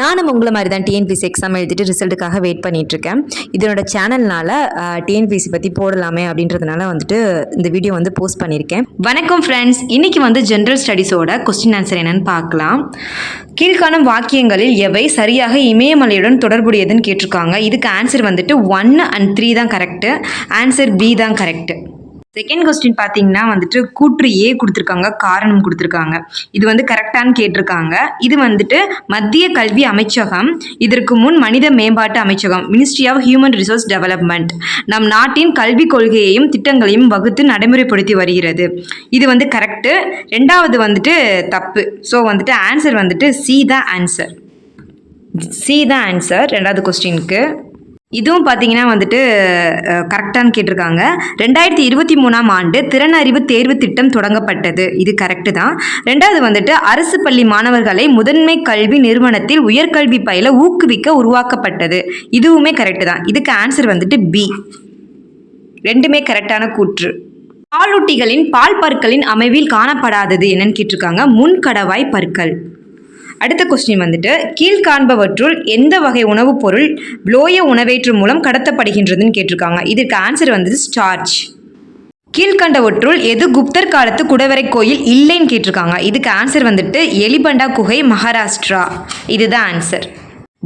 நானும் உங்களை மாதிரி தான் டிஎன்பிசி எக்ஸாம் எழுதிட்டு ரிசல்ட்டுக்காக வெயிட் பண்ணிகிட்ருக்கேன் இருக்கேன் இதனோட சேனல்னால டிஎன்பிசி பற்றி போடலாமே அப்படின்றதுனால வந்துட்டு இந்த வீடியோ வந்து போஸ்ட் பண்ணியிருக்கேன். வணக்கம் ஃப்ரெண்ட்ஸ் இன்றைக்கி வந்து ஜென்ரல் ஸ்டடீஸோட கொஸ்டின் ஆன்சர் என்னென்னு பார்க்கலாம். கீழ்காணும் வாக்கியங்களில் எவை சரியாக இமயமலையுடன் தொடர்புடையதுன்னு கேட்டிருக்காங்க. இதுக்கு ஆன்சர் வந்துட்டு ஒன் அண்ட் த்ரீ தான் கரெக்டு ஆன்சர் பி தான் கரெக்டு செகண்ட் கொஸ்டின் பார்த்தீங்கன்னா வந்துட்டு கூற்று ஏ கொடுத்துருக்காங்க காரணம் கொடுத்துருக்காங்க. இது வந்து கரெக்டானு கேட்டிருக்காங்க. இது வந்துட்டு மத்திய கல்வி அமைச்சகம் இதற்கு முன் மனித மேம்பாட்டு அமைச்சகம் ministry of human resource development நம் நாட்டின் கல்விக் கொள்கையையும் திட்டங்களையும் வகுத்து நடைமுறைப்படுத்தி வருகிறது. இது வந்து கரெக்டு ரெண்டாவது வந்துட்டு தப்பு. ஸோ வந்துட்டு ஆன்சர் வந்துட்டு சி த ஆன்சர் சி தான் ஆன்சர் ரெண்டாவது கொஸ்டினுக்கு இதுவும் பார்த்தீங்கன்னா வந்துட்டு கரெக்டானு கேட்டிருக்காங்க. ரெண்டாயிரத்தி இருபத்தி மூணாம் ஆண்டு திறனறிவு தேர்வு திட்டம் தொடங்கப்பட்டது. இது கரெக்டு தான். ரெண்டாவது வந்துட்டு அரசு பள்ளி மாணவர்களை முதன்மை கல்வி நிறுவனத்தில் உயர்கல்வி பயில ஊக்குவிக்க உருவாக்கப்பட்டது. இதுவுமே கரெக்டு தான். இதுக்கு ஆன்சர் வந்துட்டு பி. ரெண்டுமே கரெக்டான கூற்று. பாலூட்டிகளின் பால் பற்களின் அமைவில் காணப்படாதது என்னன்னு கேட்டிருக்காங்க. முன்கடவாய் பற்கள். அடுத்த கொஸ்டின் வந்துட்டு கீழ்காண்பவற்றுள் எந்த வகை உணவுப் பொருள் ப்ளோய உணவேற்று மூலம் கடத்தப்படுகின்றதுன்னு கேட்டிருக்காங்க. இதற்கு ஆன்சர் வந்துட்டு ஸ்டார்ச் கீழ்கண்டவற்றுள் எது குப்தர் காலத்து குடவரை கோயில் இல்லைன்னு கேட்டிருக்காங்க. இதுக்கு ஆன்சர் வந்துட்டு எலிபண்டா குகை மகாராஷ்டிரா. இதுதான் ஆன்சர்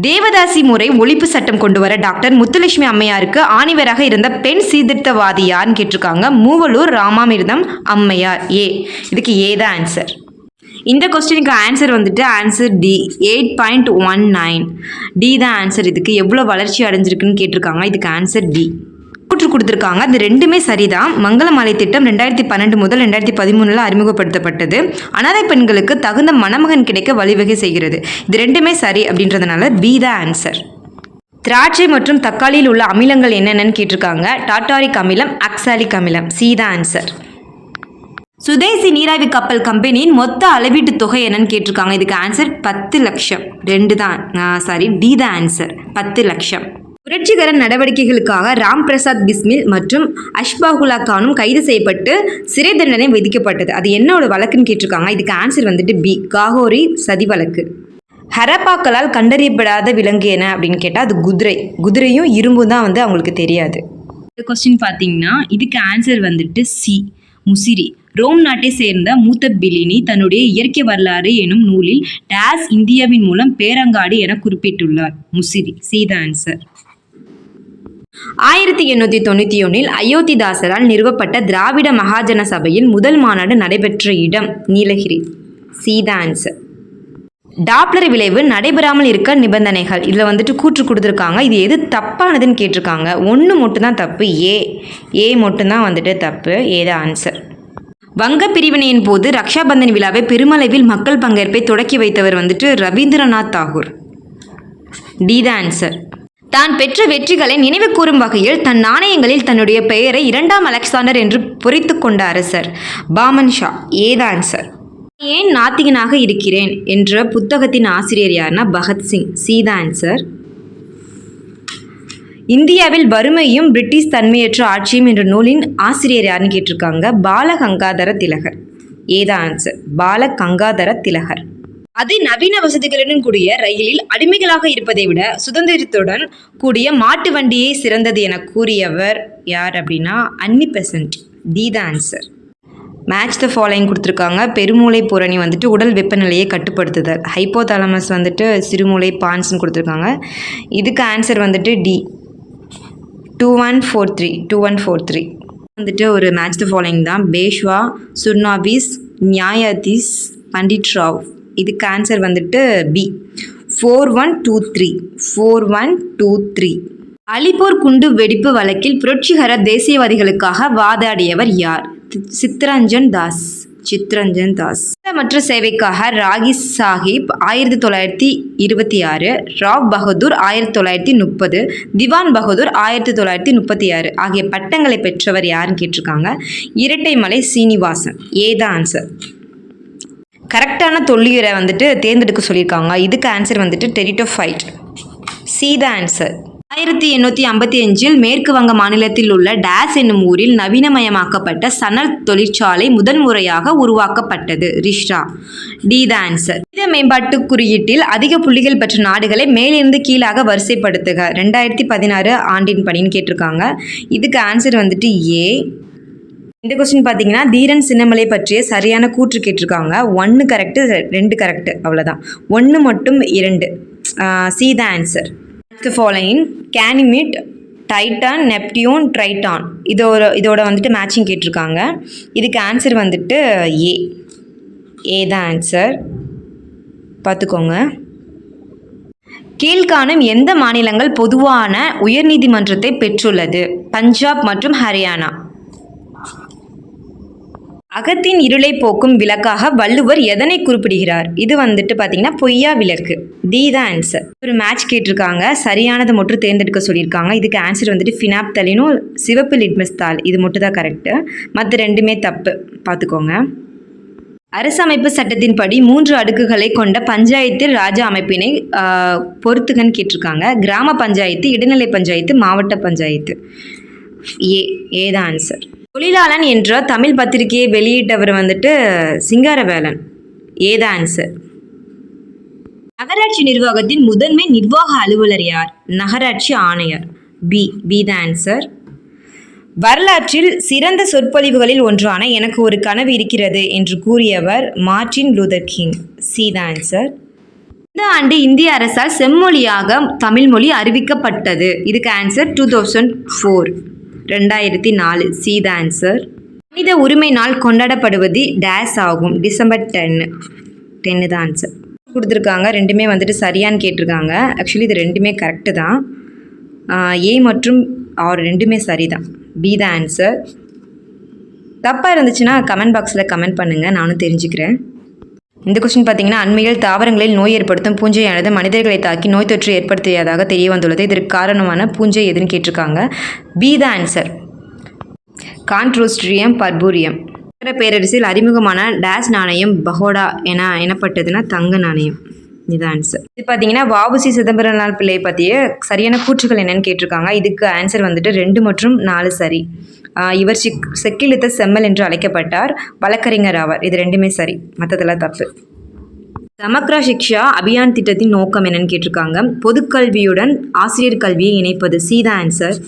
தேவதாசி முறை ஒழிப்பு சட்டம் கொண்டு வர டாக்டர் முத்துலட்சுமி அம்மையாருக்கு ஆணிவராக இருந்த பெண் சீர்திருத்தவாதி யார்னு கேட்டிருக்காங்க. மூவலூர் ராமாமிர்தம் அம்மையார் ஏ. இதுக்கு ஏ தான் ஆன்சர் இந்த கொஸ்டினுக்கு ஆன்சர் வந்துட்டு answer D eight point one nine D தான் ஆன்சர் இதுக்கு எவ்வளோ வளர்ச்சி அடைஞ்சிருக்குன்னு கேட்டிருக்காங்க. இதுக்கு ஆன்சர் டி கூற்று கொடுத்துருக்காங்க. அது ரெண்டுமே சரிதான். மங்களமலை திட்டம் ரெண்டாயிரத்தி பன்னெண்டு முதல் ரெண்டாயிரத்தி பதிமூணில் அறிமுகப்படுத்தப்பட்டது. அனாதை பெண்களுக்கு தகுந்த மணமகன் கிடைக்க வழிவகை செய்கிறது. இது ரெண்டுமே சரி அப்படின்றதுனால பி தான் ஆன்சர் திராட்சை மற்றும் தக்காளியில் உள்ள அமிலங்கள் என்னென்னு கேட்டிருக்காங்க. டாட்டாரிக் அமிலம் அக்சாலிக் அமிலம். சி தான் ஆன்சர் சுதேசி நீராவி கப்பல் கம்பெனியின் மொத்த அளவீட்டு தொகை என்னன்னு கேட்டிருக்காங்க. இதுக்கு ஆன்சர் பத்து லட்சம். ரெண்டு தான். சாரி டி தான் ஆன்சர் பத்து லட்சம். புரட்சிகர நடவடிக்கைகளுக்காக ராம் பிரசாத் பிஸ்மில் மற்றும் அஷ்பாகுலா கானும் கைது செய்யப்பட்டு சிறை தண்டனை விதிக்கப்பட்டது. அது என்னோட வழக்குன்னு கேட்டிருக்காங்க. இதுக்கு ஆன்சர் வந்துட்டு பி காகோரி சதி வழக்கு ஹரப்பாக்களால் கண்டறியப்படாத விலங்கு என்ன அப்படின்னு கேட்டால் அது குதிரை. குதிரையும் இரும்பும் தான் வந்து அவங்களுக்கு தெரியாது. இந்த கொஸ்டின் பார்த்தீங்கன்னா இதுக்கு ஆன்சர் வந்துட்டு சி முசிறி. ரோம் நாட்டை சேர்ந்த மூத்த பிலினி தன்னுடைய இயற்கை வரலாறு எனும் நூலில் டாஸ் இந்தியாவின் மூலம் பேரங்காடு என குறிப்பிட்டுள்ளார். முசிறி சி ஆன்சர் ஆயிரத்தி எண்ணூற்றி தொண்ணூற்றி ஒன்றில் அயோத்திதாசரால் நிறுவப்பட்ட திராவிட மகாஜன சபையில் முதல் மாநாடு நடைபெற்ற இடம் நீலகிரி. சி ஆன்சர் டாப்ளர் விளைவு நடைபெறாமல் இருக்க நிபந்தனைகள். இதில் வந்துட்டு கூற்று கொடுத்துருக்காங்க. இது எது தப்பானதுன்னு கேட்டிருக்காங்க. ஒன்று மட்டும்தான் தப்பு ஏ. ஏ மட்டும்தான் வந்துட்டு தப்பு. ஏதா ஆன்சர் வங்க பிரிவினையின் போது ரக்ஷாபந்தன் விழாவை பெருமளவில் மக்கள் பங்கேற்பை தொடக்கி வைத்தவர் வந்துட்டு Rabindranath Tagore. D the answer தான் பெற்ற வெற்றிகளை நினைவு கூறும் வகையில் தன் நாணயங்களில் தன்னுடைய பெயரை இரண்டாம் அலெக்சாண்டர் என்று பொறித்து கொண்ட அரசர் பாமன் ஷா. ஏத ஆன்சர் ஏன் நாத்திகனாக இருக்கிறேன்? என்ற புத்தகத்தின் ஆசிரியர் யாருன்னா பகத்சிங். சீதா ஆன்சர் இந்தியாவில் வறுமையும் பிரிட்டிஷ் தன்மையற்ற ஆட்சியும் என்ற நூலின் ஆசிரியர் யாருன்னு கேட்டிருக்காங்க? பால கங்காதர திலகர். ஏதா ஆன்சர் பால கங்காதர திலகர். அதி நவீன வசதிகளுடன் கூடிய ரயிலில் அடிமைகளாக இருப்பதை விட சுதந்திரத்துடன் கூடிய மாட்டு வண்டியே சிறந்தது என கூறியவர் யார் அப்படின்னா? Annie Besant. D the answer match the following கொடுத்துருக்காங்க. பெருமூளை புரணி வந்துட்டு உடல் வெப்பநிலையை கட்டுப்படுத்துதல். ஹைப்போதாலமஸ் வந்துட்டு சிறுமூளை பான்ஸ்னு கொடுத்துருக்காங்க. இதுக்கு ஆன்சர் வந்துட்டு D. Two one four three two one four three வந்துட்டு ஒரு மேட்ச் த ஃபாலோயிங் தான். பேஷ்வா சுர்னாபிஸ் நியாயாதீஸ் பண்டிட் ராவ் இதுக்கு ஆன்சர் வந்துட்டு B four one two three four one two three Alipore குண்டு வெடிப்பு வழக்கில் புரட்சிகர தேசியவாதிகளுக்காக வாதாடியவர் யார்? சித்ரஞ்சன் தாஸ். சித்ரஞ்சன் தாஸ். மற்ற சேவைக்காக ராகி சாஹிப் ஆயிரத்தி தொள்ளாயிரத்தி இருபத்தி ஆறு ராவ் பகதூர் ஆயிரத்தி தொள்ளாயிரத்தி முப்பது திவான் பகதூர் ஆயிரத்தி தொள்ளாயிரத்தி முப்பத்தி ஆறு ஆகிய பட்டங்களை பெற்றவர் யாருன்னு கேட்டிருக்காங்க? இரட்டைமலை சீனிவாசன். ஏதா ஆன்சர் கரெக்டான தொல்லியரை வந்துட்டு தேர்ந்தெடுக்க சொல்லியிருக்காங்க. இதுக்கு ஆன்சர் வந்துட்டு டெரிட்டோஃபைட் சி த ஆன்சர் ஆயிரத்தி எண்ணூற்றி ஐம்பத்தி அஞ்சில் மேற்கு வங்க மாநிலத்தில் உள்ள டேஸ் என்னும் ஊரில் நவீனமயமாக்கப்பட்ட சணல் தொழிற்சாலை முதன் முறையாக உருவாக்கப்பட்டது. ரிஷ்ரா. டி த ஆன்சர் மனித மேம்பாட்டு குறியீட்டில் அதிக புள்ளிகள் பெற்ற நாடுகளை மேலிருந்து கீழாக வரிசைப்படுத்துக. ரெண்டாயிரத்தி பதினாறு ஆண்டின் படின்னு கேட்டிருக்காங்க. இதுக்கு ஆன்சர் வந்துட்டு ஏ இந்த கொஸ்டின் பார்த்தீங்கன்னா தீரன் சின்னமலை பற்றிய சரியான கூற்று கேட்டிருக்காங்க. ஒன்று கரெக்டு ரெண்டு கரெக்டு அவ்வளோதான் ஒன்று மட்டும் இரண்டு. C the answer next following Ganymede Titan Neptune Triton இதோட இதோட வந்துட்டு மேட்சிங் கேட்டிருக்காங்க. இதுக்கு ஆன்சர் வந்துட்டு ஏ ஏ தான் ஆன்சர் பார்த்துக்கோங்க. கீழ்காணும் எந்த மாநிலங்கள் பொதுவான உயர்நீதிமன்றத்தை பெற்றுள்ளது? பஞ்சாப் மற்றும் ஹரியானா. அகத்தின் இருளை போக்கும் விளக்காக வள்ளுவர் எதனை குறிப்பிடுகிறார்? இது வந்துட்டு பார்த்தீங்கன்னா பொய்யா விளக்கு. டி தான் ஆன்சர் ஒரு மேட்ச் கேட்டிருக்காங்க. சரியானதை மட்டும் தேர்ந்தெடுக்க சொல்லியிருக்காங்க. இதுக்கு ஆன்சர் வந்துட்டு ஃபினாப்தலினும் சிவப்பு லிட்மஸ் தாள். இது மட்டும் தான் கரெக்டு மற்ற ரெண்டுமே தப்பு. பார்த்துக்கோங்க அரசமைப்பு சட்டத்தின்படி மூன்று அடுக்குகளை கொண்ட பஞ்சாயத்து ராஜ அமைப்பினை பொறுத்துகன்னு கேட்டிருக்காங்க. கிராம பஞ்சாயத்து இடைநிலை பஞ்சாயத்து மாவட்ட பஞ்சாயத்து. ஏ ஏ தான் ஆன்சர் தொழிலாளன் என்ற தமிழ் பத்திரிகையை வெளியிட்டவர் வந்துட்டு சிங்காரவேலன். ஏத ஆன்சர் நகராட்சி நிர்வாகத்தின் முதன்மை நிர்வாக அலுவலர் யார்? நகராட்சி ஆணையர். பி பி த ஆன்சர் வரலாற்றில் சிறந்த சொற்பொழிவுகளில் ஒன்றான எனக்கு ஒரு கனவு இருக்கிறது என்று கூறியவர் Martin Luther King. C the answer இந்த ஆண்டு இந்திய அரசால் செம்மொழியாக தமிழ் மொழி அறிவிக்கப்பட்டது. இதுக்கு ஆன்சர் டூ தௌசண்ட் ஃபோர் ரெண்டாயிரத்தி நாலு சி த ஆன்சர் மனித உரிமை நாள் கொண்டாடப்படுவது டேஸ் ஆகும். டிசம்பர் டென்னு டென்னு தான் ஆன்சர் கொடுத்துருக்காங்க. ரெண்டுமே வந்துட்டு சரியான்னு கேட்டிருக்காங்க. ஆக்சுவலி இது ரெண்டுமே கரெக்டு தான். ஏ மற்றும் ஆர் ரெண்டுமே சரி தான் பி த ஆன்சர் தப்பாக இருந்துச்சுன்னா கமெண்ட் பாக்ஸில் கமெண்ட் பண்ணுங்கள் நானும் தெரிஞ்சுக்கிறேன். இந்த கொஸ்டின் பார்த்தீங்கன்னா அண்மையில் தாவரங்களில் நோய் ஏற்படுத்தும் பூஞ்சையானது மனிதர்களை தாக்கி நோய் தொற்று ஏற்படுத்தியதாக தெரிய வந்துள்ளது. இதற்கு காரணமான பூஞ்சை எதுன்னு கேட்டிருக்காங்க. பி த ஆன்சர் கான்ட்ரோஸ்ட்ரியம் பர்பூரியம் பேரரசில் அறிமுகமான டேஸ் நாணயம் பகோடா என எனப்பட்டதுன்னா தங்க நாணயம். இதுதான் ஆன்சர் இது பார்த்தீங்கன்னா வாவுசி சிதம்பரலால் பிள்ளை பற்றிய சரியான கூற்றுகள் என்னன்னு கேட்டிருக்காங்க. இதுக்கு ஆன்சர் வந்துட்டு ரெண்டு மற்றும் நாலு சரி. இவர் சிக் செக்கிழுத்த செம்மல் என்று அழைக்கப்பட்டார். வழக்கறிஞர் ஆவார். இது ரெண்டுமே சரி. மற்றதெல்லாம் தப்பு. சமக்ரா சிக்ஷா அபியான் திட்டத்தின் நோக்கம் என்னன்னு கேட்டிருக்காங்க. பொதுக்கல்வியுடன் ஆசிரியர் கல்வியை இணைப்பது C the answer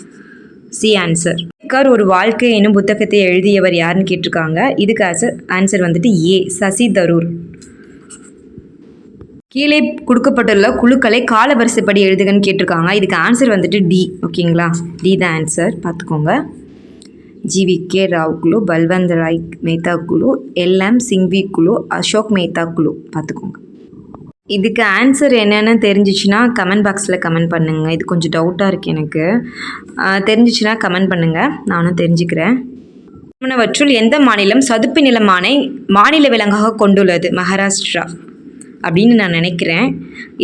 C answer Ambedkar ஒரு வாழ்க்கை என்னும் புத்தகத்தை எழுதியவர் யாருன்னு கேட்டிருக்காங்க. இதுக்கு ஆன்சர் ஆன்சர் வந்துட்டு ஏ சசி தரூர். கீழே கொடுக்கப்பட்டுள்ள குழுக்களை கால வரிசைப்படி எழுதுகன்னு கேட்டிருக்காங்க. இதுக்கு ஆன்சர் வந்துட்டு டி ஓகேங்களா டி தான் ஆன்சர் பார்த்துக்கோங்க. ஜிவி கே ராவ் குழு பல்வந்த் ராய் மேத்தா குழு எல்எம் சிங்வி குழு அசோக் மேத்தா குழு பார்த்துக்கோங்க. இதுக்கு ஆன்சர் என்னென்னு தெரிஞ்சிச்சுன்னா கமெண்ட் பாக்ஸில் கமெண்ட் பண்ணுங்கள் இது கொஞ்சம் டவுட்டாக இருக்குது எனக்கு. தெரிஞ்சிச்சுன்னா கமெண்ட் பண்ணுங்கள் நானும் தெரிஞ்சுக்கிறேன். உணவற்றுள் எந்த மாநிலம் சதுப்பு நிலமானை மாநில விலங்காக கொண்டுள்ளது? மகாராஷ்டிரா. அப்படின்னு நான் நினைக்கிறேன்.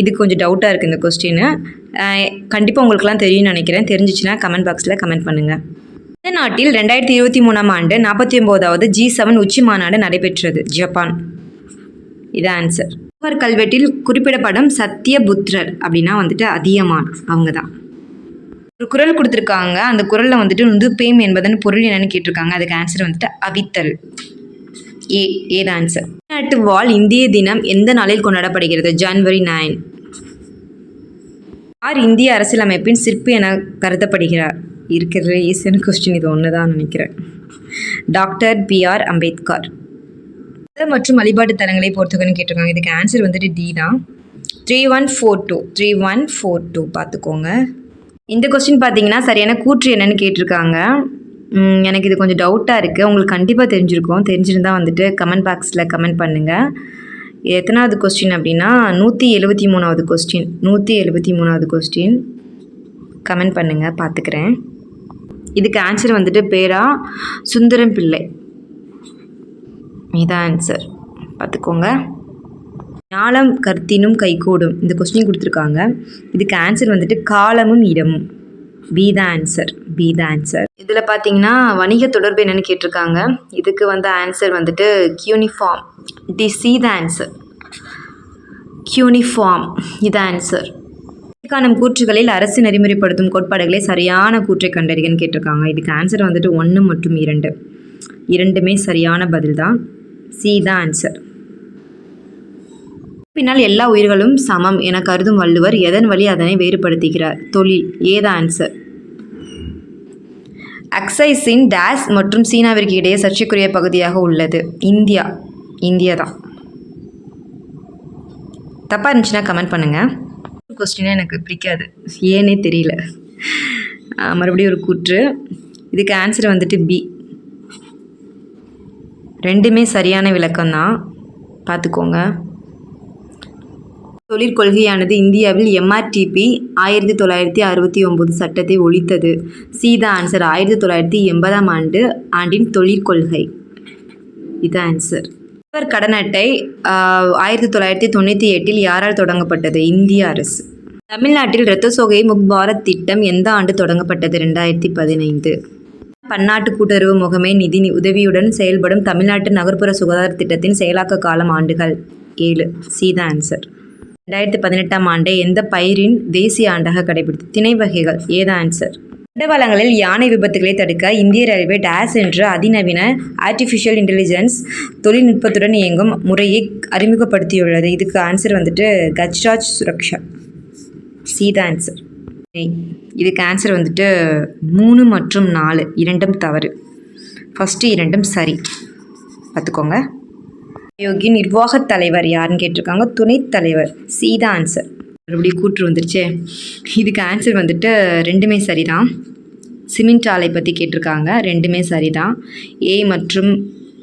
இது கொஞ்சம் டவுட்டாக இருக்குது இந்த கொஸ்டின் கண்டிப்பாக உங்களுக்குலாம் தெரியும்னு நினைக்கிறேன். தெரிஞ்சிச்சுன்னா கமெண்ட் பாக்ஸில் கமெண்ட் பண்ணுங்கள் இந்த நாட்டில் ரெண்டாயிரத்தி இருபத்தி மூணாம் ஆண்டு நாற்பத்தி ஒம்போதாவது ஜி செவன் உச்சி மாநாடு நடைபெற்றது. ஜப்பான். இது ஆன்சர் அவர் கல்வெட்டில் குறிப்பிடப்படும் சத்தியபுத்திரர் அப்படின்னா வந்துட்டு அதியமான். அவங்க தான் ஒரு குரல் கொடுத்துருக்காங்க. அந்த குரலில் வந்துட்டு நுதுப்பேம் என்பதன் பொருள் என்னன்னு கேட்டிருக்காங்க. அதுக்கு ஆன்சர் வந்துட்டு அவித்தல். ஏ ஏ தான் ஆன்சர் நாட்டு வாழ் இந்திய தினம் எந்த நாளில் கொண்டாடப்படுகிறது? ஜனவரி நைன் யார் இந்திய அரசியலமைப்பின் சிற்பி என கருதப்படுகிறார்? இருக்கிற ஈஸியான கொஸ்டின் இது ஒன்று தான் நினைக்கிறேன் டாக்டர் பி ஆர் அம்பேத்கர் மற்றும் வழிபாட்டு தலங்களை பொறுத்துக்கன்னு கேட்டிருக்காங்க. இதுக்கு ஆன்சர் வந்துட்டு டி தான். Three one four two three one four two பார்த்துக்கோங்க. இந்த கொஸ்டின் பார்த்தீங்கன்னா சரியான கூற்று என்னன்னு கேட்டிருக்காங்க. எனக்கு இது கொஞ்சம் டவுட்டாக இருக்குது உங்களுக்கு கண்டிப்பாக தெரிஞ்சிருக்கும். தெரிஞ்சிருந்தால் வந்துட்டு கமெண்ட் பாக்ஸில் கமெண்ட் பண்ணுங்கள் எத்தனாவது கொஸ்டின் அப்படின்னா நூற்றி எழுபத்தி மூணாவது கொஸ்டின் நூற்றி எழுபத்தி மூணாவது கொஸ்டின் கமெண்ட் பண்ணுங்கள் பார்த்துக்கிறேன் இதுக்கு ஆன்சர் வந்துட்டு பேரா சுந்தரம் பிள்ளை. இதான் ஆன்சர் பார்த்துக்கோங்க ஞாலம் கர்த்தினும் கைகூடும். இந்த கொஸ்டின் கொடுத்துருக்காங்க. இதுக்கு ஆன்சர் வந்துட்டு காலமும் இடமும். B the answer B the answer இதில் பார்த்தீங்கன்னா வணிக தொடர்பு என்னென்னு கேட்டிருக்காங்க. இதுக்கு வந்து ஆன்சர் வந்துட்டு cuneiform D C the answer cuneiform இது ஆன்சர் காணும் கூற்றுகளில் அரசு நெறிமுறைப்படுத்தும் கோட்பாடுகளை சரியான கூற்றை கண்டறிகன்னு கேட்டிருக்காங்க. இதுக்கு ஆன்சர் வந்துட்டு ஒன்று மற்றும் இரண்டு. இரண்டுமே சரியான பதில் தான் சி தான் ஆன்சர் பின்னால் எல்லா உயிர்களும் சமம் என கருதும் வள்ளுவர் எதன் வழி அதனை வேறுபடுத்துகிறார்? தொழில். ஏதா ஆன்சர் அக்சைஸின் டேஸ் மற்றும் சீனாவிற்கு இடையே சர்ச்சைக்குரிய பகுதியாக உள்ளது. இந்தியா. இந்தியா தான் தப்பாக இருந்துச்சுன்னா கமெண்ட் பண்ணுங்கள் கொஸ்டினே எனக்கு பிடிக்காது. ஏனே தெரியல. மறுபடியும் ஒரு கூற்று. இதுக்கு ஆன்சர் வந்துட்டு பி ரெண்டுமே சரியான விளக்கம் தான் பார்த்துக்கோங்க. தொழிற்கொள்கையானது இந்தியாவில் எம்ஆர்டிபி ஆயிரத்தி தொள்ளாயிரத்தி அறுபத்தி ஒம்பது சட்டத்தை ஒழித்தது. சீதா ஆன்சர் ஆயிரத்தி தொள்ளாயிரத்தி எண்பதாம் ஆண்டு ஆண்டின் தொழிற்கொள்கை இது ஆன்சர் உழவர் கடன் அட்டை ஆயிரத்தி தொள்ளாயிரத்தி தொண்ணூற்றி எட்டில் யாரால் தொடங்கப்பட்டது? இந்திய அரசு. தமிழ்நாட்டில் இரத்த சோகை முக் பாரத் திட்டம் எந்த ஆண்டு தொடங்கப்பட்டது? ரெண்டாயிரத்தி பதினைந்து. பன்னாட்டு கூட்டுறவு முகமை நிதி உதவியுடன் செயல்படும் தமிழ்நாட்டு நகர்ப்புற சுகாதார திட்டத்தின் செயலாக்க காலம் ஆண்டுகள். ஏழு. சீதா ஆன்சர் ரெண்டாயிரத்தி பதினெட்டாம் ஆண்டு எந்த பயிரின் தேசிய ஆண்டாக கடைபிடித்து? திணை வகைகள். ஏதா ஆன்சர் தண்டவாளங்களில் யானை விபத்துகளை தடுக்க இந்திய ரயில்வே டேஸ் என்ற அதிநவீன ஆர்டிஃபிஷியல் இன்டெலிஜென்ஸ் தொழில்நுட்பத்துடன் இயங்கும் முறையை அறிமுகப்படுத்தியுள்ளது. இதுக்கு ஆன்சர் வந்துட்டு Gajraj Suraksha. C the answer இதுக்கு ஆன்சர் வந்துட்டு மூணு மற்றும் நாலு இரண்டும் தவறு. ஃபஸ்ட்டு இரண்டும் சரி. பார்த்துக்கோங்க. யோகி நிர்வாகத் தலைவர் யாருன்னு கேட்டிருக்காங்க? துணைத் தலைவர். சீதா ஆன்சர் மறுபடியும் கூற்று வந்துருச்சே. இதுக்கு ஆன்சர் வந்துட்டு ரெண்டுமே சரிதான். சிமெண்ட் ஆலை பற்றி கேட்டிருக்காங்க. ரெண்டுமே சரிதான். ஏ மற்றும்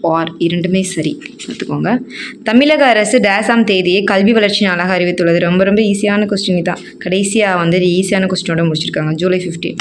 ஆர் இரண்டுமே சரி. பார்த்துக்கோங்க. தமிழக அரசு டேசாம் தேதியை கல்வி வளர்ச்சி நாளாக அறிவித்துள்ளது. ரொம்ப ரொம்ப ஈஸியான கொஸ்டின் தான் கடைசியாக வந்து ஈஸியான கொஸ்டினோட முடிச்சிருக்காங்க. ஜூலை 15